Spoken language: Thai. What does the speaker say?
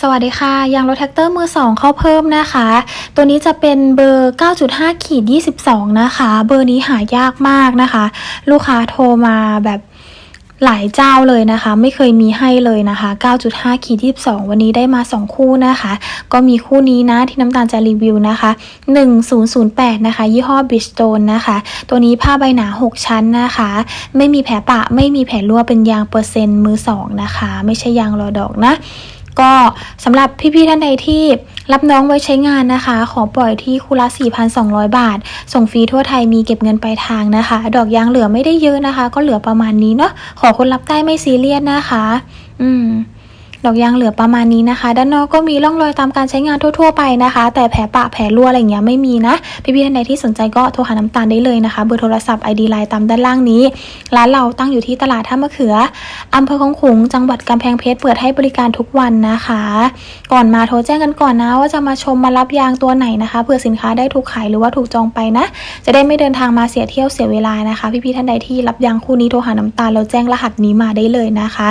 สวัสดีค่ะ ยางรถแท็กเตอร์มือ 2 เข้าเพิ่มนะคะ ตัวนี้จะเป็นเบอร์ 9.5ขีด22 นะคะ เบอร์นี้หายากมากนะคะ ลูกค้าโทรมาแบบหลายเจ้าเลยนะคะ ไม่เคยมีให้เลยนะคะ 9.5ขีด22 วันนี้ได้มา 2 คู่นะคะ ก็มีคู่นี้นะที่น้ำตาลจะรีวิวนะคะ 1008 นะคะ ยี่ห้อ Bridgestone นะคะ ตัวนี้ผ้าใบหนา 6 ชั้นนะคะ ไม่มีแผลปะ ไม่มีแผลรั่วเป็นยางเปอร์เซ็นต์มือ 2 นะคะ ไม่ใช่ยางรอดอกนะ ก็สำหรับพี่ๆท่านใดที่รับน้องไว้ใช้งานนะคะ ขอปล่อยที่คู่ละ 4,200 บาท ส่งฟรีทั่วไทยมีเก็บเงินปลายทางนะคะ ดอกยางเหลือไม่ได้เยอะนะคะ ก็เหลือประมาณนี้เนาะขอคนรับได้ไม่ซีเรียสนะคะ อืม ดอกยางเหลือประมาณนี้นะคะ ด้านนอกก็มีร่องรอยตามการใช้งานทั่ว ๆ ไปนะคะ แต่แผลปะแผลรั่วอะไรอย่างเงี้ยไม่มีนะ พี่ๆท่านใดที่สนใจก็โทรหาน้ำตาลได้เลยนะคะ เบอร์โทรศัพท์ ID ไลน์ตามด้านล่างนี้ ร้านเราตั้งอยู่ที่ตลาดท่ามะเขืออำเภอคลองขุง จังหวัดกำแพงเพชร เปิดให้บริการทุกวันนะคะ ก่อนมาโทรแจ้งกันก่อนนะว่าจะมาชมมารับยางตัวไหนนะคะเผื่อสินค้าได้ถูกขายหรือว่าถูกจองไปนะ จะได้ไม่เดินทางมาเสียเที่ยวเสียเวลานะคะ พี่ๆท่านใดที่รับยางคู่นี้โทรหาน้ำตาลแล้วแจ้งรหัสนี้มาได้เลยนะคะ